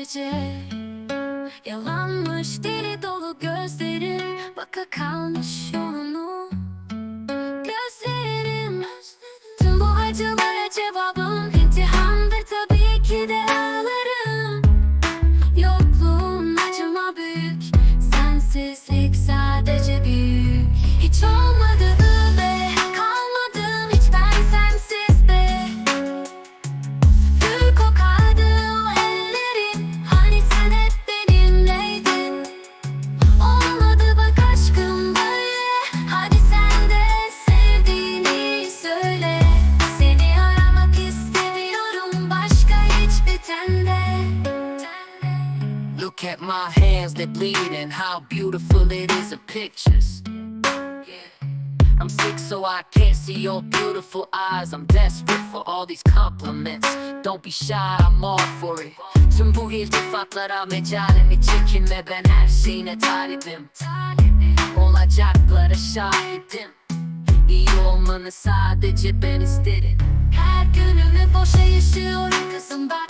sadece Yalanmış deli dolu gözlerim. Baka kalmış yolunu. Gözlerim. Tüm bu acılara cevabı Look at my hands, they're bleeding. How beautiful it is in pictures. I'm sick, so I can't see your beautiful eyes. I'm desperate for all these compliments. Don't be shy, I'm all for it. Tüm bu iltifatlara mecalini çekinme ben her şeyine talibim. Olacaklara şahidim. İyi olmanı sadece ben isterim. Her günümü boşa yaşıyorum kızım bak